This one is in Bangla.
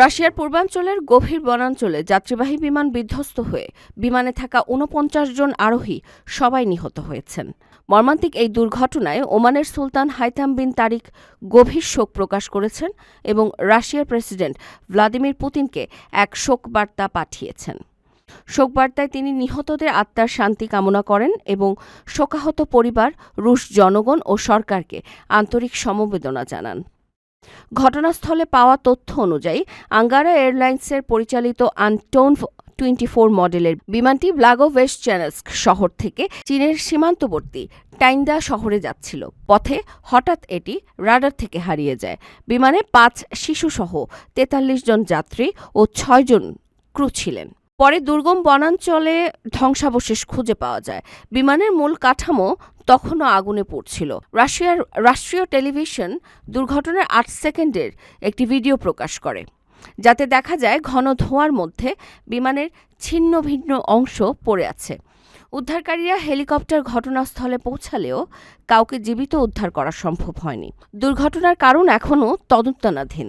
রাশিয়ার পূর্বাঞ্চলের গভীর বনাঞ্চলে যাত্রীবাহী বিমান বিধ্বস্ত হয়ে বিমানে থাকা ঊনপঞ্চাশ জন আরোহী সবাই নিহত হয়েছেন। মর্মান্তিক এই দুর্ঘটনায় ওমানের সুলতান হাইতাম বিন তারিক গভীর শোক প্রকাশ করেছেন এবং রাশিয়ার প্রেসিডেন্ট ভ্লাদিমির পুতিনকে এক শোক বার্তা পাঠিয়েছেন। শোকবার্তায় তিনি নিহতদের আত্মার শান্তি কামনা করেন এবং শোকাহত পরিবার, রুশ জনগণ ও সরকারকে আন্তরিক সমবেদনা জানান। ঘটনাস্থলে পাওয়া তথ্য অনুযায়ী, আঙ্গারা এয়ারলাইন্সের পরিচালিত আনটোন টোয়েন্টি ফোর মডেলের বিমানটি ব্লাগোভেস্টচ্যানেস্ক শহর থেকে চীনের সীমান্তবর্তী টাইন্দা শহরে যাচ্ছিল। পথে হঠাৎ এটি রাডার থেকে হারিয়ে যায়। বিমানে পাঁচ শিশুসহ তেতাল্লিশ জন যাত্রী ও ছয়জন ক্রু ছিলেন। পরে দুর্গম বনাঞ্চলে ধ্বংসাবশেষ খুঁজে পাওয়া যায়। বিমানের মূল কাঠামো তখনও আগুনে পড়ছিল। রাশিয়ার রাষ্ট্রীয় টেলিভিশন দুর্ঘটনার আট সেকেন্ডের একটি ভিডিও প্রকাশ করে, যাতে দেখা যায় ঘন ধোঁয়ার মধ্যে বিমানের ছিন্ন ভিন্ন অংশ পড়ে আছে। উদ্ধারকারীরা হেলিকপ্টার ঘটনাস্থলে পৌঁছালেও কাউকে জীবিত উদ্ধার করা সম্ভব হয়নি। দুর্ঘটনার কারণ এখনও তদন্তানাধীন।